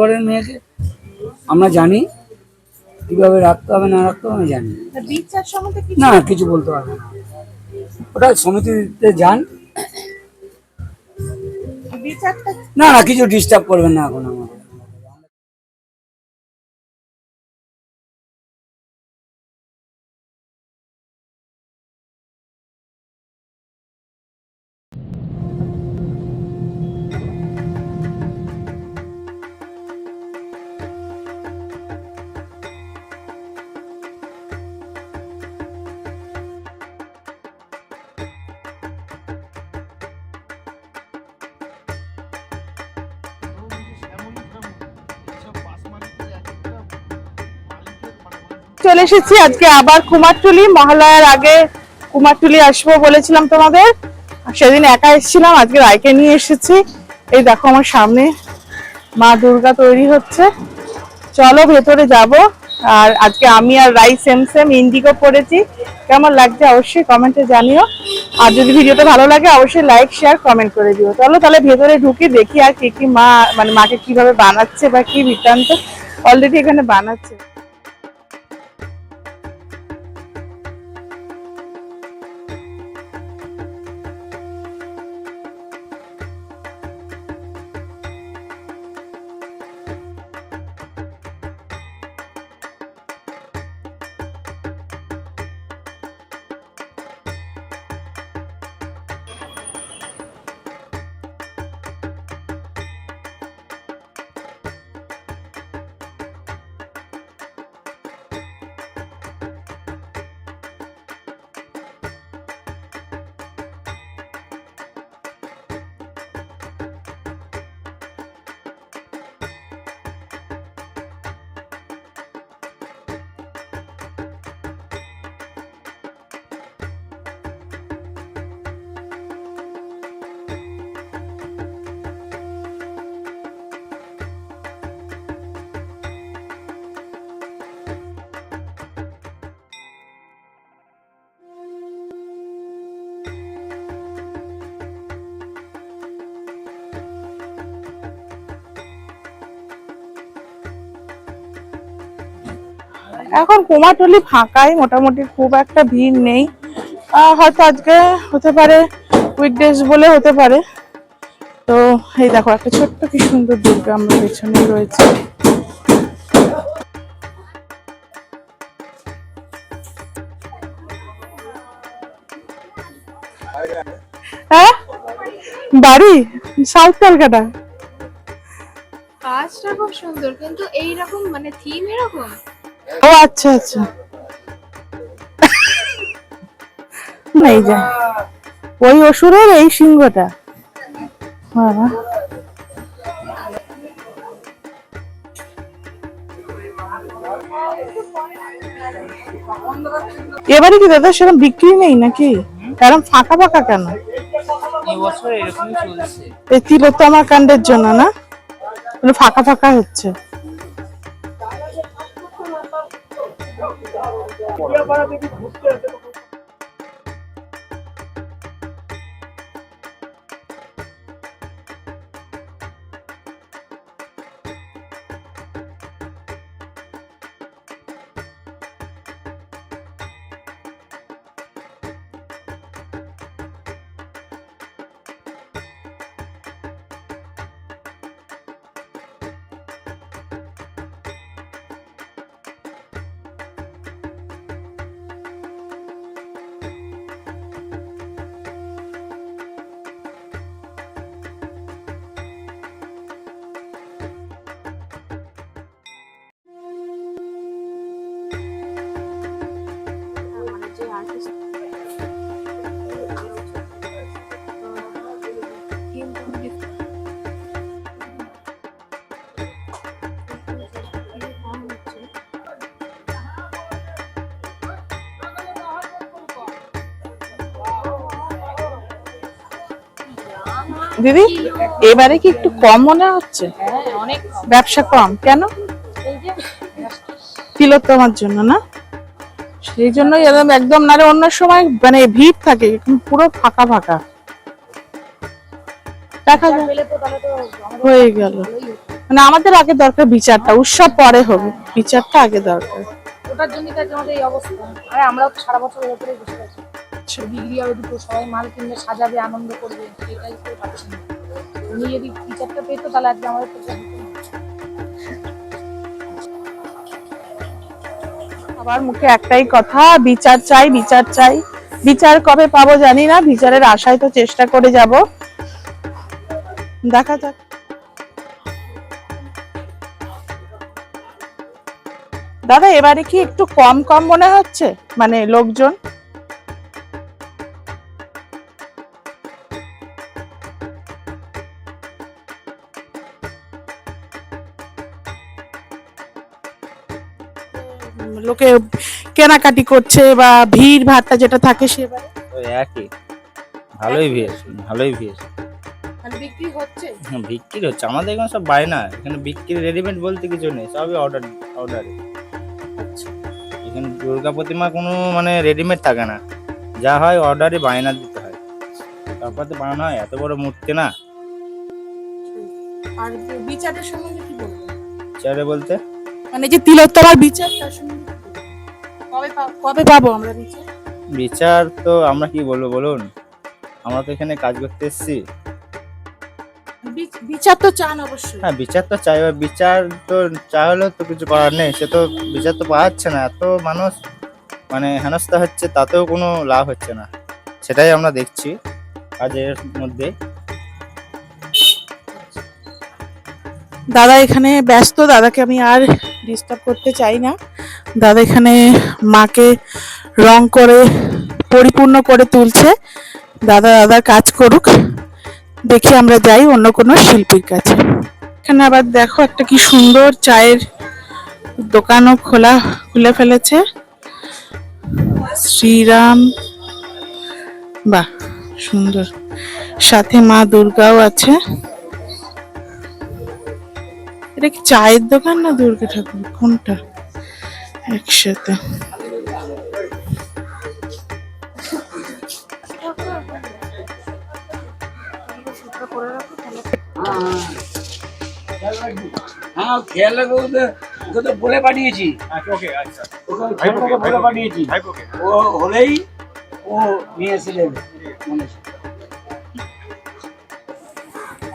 ঘরের মেয়েকে? আমরা জানি। কীভাবে রাখতে হবে না রাখতে হবে আমি জানি। না কিছু বলতে পারবে না। ওটা সমিতিতে যান। না না কিছু ডিস্টার্ব করবেন না এখন আমাকে। চলে এসেছি। আজকে আবার কুমারটুলি। মহালয়ার আগে কুমারটুলি আসব বলেছিলাম তোমাদের। সেদিন একা এসেছিলাম, আজকে রায়কে নিয়ে এসেছি। এই দেখো আমার সামনে মা দুর্গা তৈরি হচ্ছে। চলো ভেতরে যাব। আর আজকে আমি আর রাই সেম সেম ইন্ডিগো পড়েছি কেমন লাগছে অবশ্যই কমেন্টে জানিও। আর যদি ভিডিওটা ভালো লাগে, অবশ্যই লাইক শেয়ার কমেন্ট করে দিও। চলো তাহলে ভেতরে ঢুকে দেখি আর কি কি মা মানে মাকে কীভাবে বানাচ্ছে বা কি বৃত্তান্ত। অলরেডি এখানে বানাচ্ছে। এখন কুমারটুলি ফাঁকাই, মোটামুটি খুব একটা ভিড় নেই। হয়তো আজকে হতে পারে উইকডেজ বলে হতে পারে। তো এই দেখো, একটা ছোট্ট কি সুন্দর দুর্গা আমরা পেছনে রয়েছে। হ্যাঁ? বাড়ি? সাউথ কলকাতা কাজটা খুব সুন্দর, কিন্তু এই রকম মানে থিম এরকম? ও আচ্ছা আচ্ছা। এই যা ওই অসুরের এই সিংহটা। বাবা। এবারে কি দাদা সেরকম বিক্রি নেই নাকি? কারণ ফাঁকা ফাঁকা কেন? এবছর এরকমই চলছে। এই তিলোত্তমা কাণ্ডের জন্য না? মানে ফাঁকা ফাঁকা হচ্ছে। ঘুরতে দিদি, এবারে কি একটু কম মনে হচ্ছে? ব্যবসা কম। কেন? তিলোত্তমার জন্য, না? সেই জন্যই এরকম একদম নারে অন্য সময় মানে ভিড় থাকে পুরো ফাঁকা ফাঁকা। দেখা হয়ে গেল। মানে আমাদের আগে দরকার বিচারটা, উৎসব পরে হবে বিচারটা আগে দরকার। ওটার আজকে আমাদের এই অবস্থা। আরে আমরাও সারা বছর আচ্ছা। বিক্রি হবে দুটো, সবাই মাল কিনবে সাজাবে, আনন্দ করবে সেটাই তো পাচ্ছি না উনি যদি টিচারটা পেতো, তাহলে আজকে আমাদের এটা সবার মুখে একটাই কথা, বিচার চাই বিচার চাই। বিচার কবে পাবো জানি না, বিচারের আশায় তো চেষ্টা করে যাব। দেখা যাক। দাদা, এবারে কি একটু কম কম মনে হচ্ছে? মানে লোকজন? লোকে কেনাকাটি করছে বা ভিড় ভাড়টা যেটা থাকে সেবারে ওই একই। ভালোই ভিড় ভালোই ভিড়। মানে বিক্রি হচ্ছে? হ্যাঁ, বিক্রি হচ্ছে। আমাদের এখানে সব বায়না এখানে বিক্রি রেডিমেড বলতে কিছু নেই সবই অর্ডার অর্ডারে এখানে দুর্গা প্রতিমা কোনো মানে রেডিমেড থাকে না। যা হয় অর্ডারে বায়না দিতে হয়। তারপর তো বানানো হয় এত বড় মূর্তি না। আর বিচারের সম্বন্ধে কি বলব? চেয়ারে বলতে? মানে যে তিলোত্তমার বিচার তার সম্বন্ধে কবে পাবো কবে পাবো আমরা বিচার? বিচার তো আমরা কি বলব বলুন? আমরা তো এখানে কাজ করতে এসেছি। বিচ- বিচার তো চান অবশ্যই। হ্যাঁ বিচার তো চাই এবার বিচার তো চাইলেও তো কিছু করার নেই। সে তো বিচার তো পাওয়াচ্ছে না। এত মানুষ মানে হেনস্থা হচ্ছে তাতেও কোনো লাভ হচ্ছে না। সেটাই আমরা দেখছি কাজের মধ্যে। দাদা এখানে ব্যস্ত দাদাকে আমি আর ডিস্টার্ব করতে চাই না। দাদা এখানে মাকে রং করে, পরিপূর্ণ করে তুলছে। দাদা দাদার কাজ করুক। দেখি আমরা যাই অন্য কোনো শিল্পীর কাছে। এখানে আবার দেখো একটা কি সুন্দর চায়ের দোকানও খোলা, খুলে ফেলেছে। শ্রীরাম, বাহ, সুন্দর। সাথে মা দুর্গাও আছে। এটা কি চায়ের দোকান না দুর্গা ঠাকুর? কোনটা? একসাথে। হ্যাঁ খেয়াল রাখো ওকে ওকে তো বলে পাঠিয়েছি। ওকে বলে পাঠিয়েছি ও হলেই ও নিয়ে এসে যাবে মনে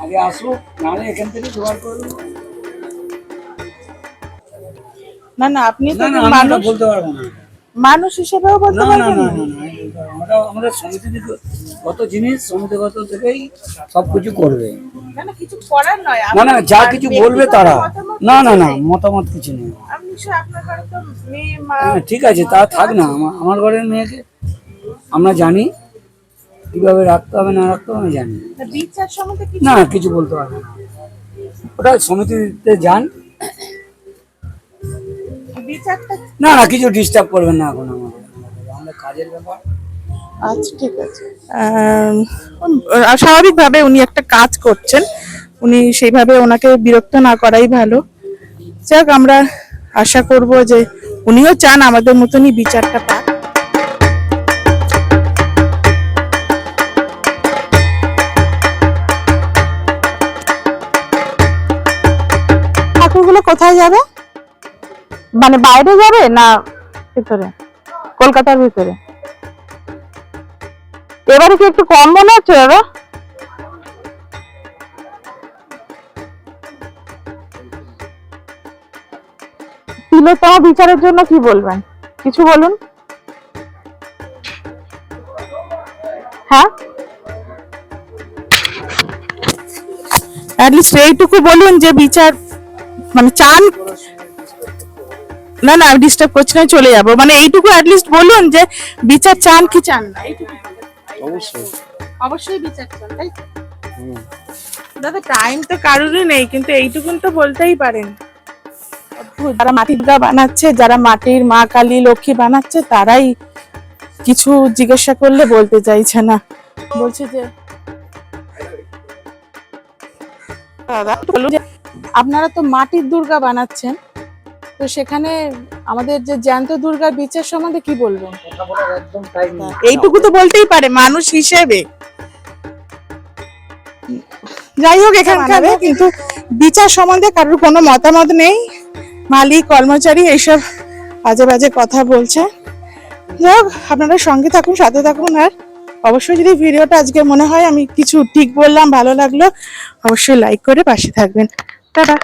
আগে আসুক নাহলে এখান থেকে জোগাড় করে না না আপনি তো মানুষ বলতে পারব না। মানুষ হিসেবেও বলতে পারবেন না না? না না, আমি বলতে পারব না। ওটা আমাদের সমিতিগত জিনিস সমিতিগত থেকেই কিছু করবে। না না কিছু করার নয়। না না যা কিছু বলবে তারা। না না না মতামত কিছু নেই। ঠিক আছে তা থাক না। আমার ঘরের মেয়েকে আমরা জানি। কীভাবে রাখতে হবে না রাখতে হবে আমি জানি। না, কিছু না কিছু বলতে পারব না। ওটা সমিতিতে যান। না না কিছু ডিস্টার্ব করবেন না এখন আমাদের কাজের ব্যাপার? আচ্ছা ঠিক আছে। আহ, স্বাভাবিকভাবে উনি একটা কাজ করছেন। উনি সেইভাবে ওনাকে বিরক্ত না করাই ভালো। যাক আমরা আশা করব যে উনিও চান আমাদের মতনই বিচারটা পাক। ঠাকুরগুলো কোথায় যাবে? মানে বাইরে যাবে না ভিতরে? কলকাতার ভিতরে? এবারে কি একটু কম মনে হচ্ছে, দাদা? তিলোত্তমা বিচারের জন্য কি বলবেন? কিছু বলুন। হ্যাঁ? অ্যাটলিস্ট এইটুকু বলুন যে বিচার মানে চান না না আমি ডিস্টার্ব করছি না চলে যাব। মানে এইটুকু অ্যাটলিস্ট বলুন যে বিচার চান কি চান না। এইটুকু। অবশ্যই। অবশ্যই বিচার চান তাই দাদা টাইম তো কারোরই নেই কিন্তু এইটুকুন তো বলতেই পারেন। যারা মাটির গা বানাচ্ছে যারা মাটির মা কালী লক্ষ্মী বানাচ্ছে তারাই কিছু জিজ্ঞাসা করলে বলতে চাইছে না। বলছে যে দাদা বলুন যে আপনারা তো মাটির দুর্গা বানাচ্ছেন তো সেখানে আমাদের যে জ্যান্ত দুর্গার বিচার সম্বন্ধে কি টাইম নেই। এইটুকু তো বলতেই পারে মানুষ হিসেবে। যাই হোক এখানকার কিন্তু বিচার সম্বন্ধে কারোর কোনো মতামত নেই। মালিক কর্মচারী এইসব বাজে বাজে কথা বলছে। যাই হোক আপনারা সঙ্গে থাকুন সাথে থাকুন আর অবশ্যই যদি ভিডিওটা আজকে মনে হয় আমি কিছু ঠিক বললাম ভালো লাগল অবশ্যই লাইক করে পাশে থাকবেন। টাটা।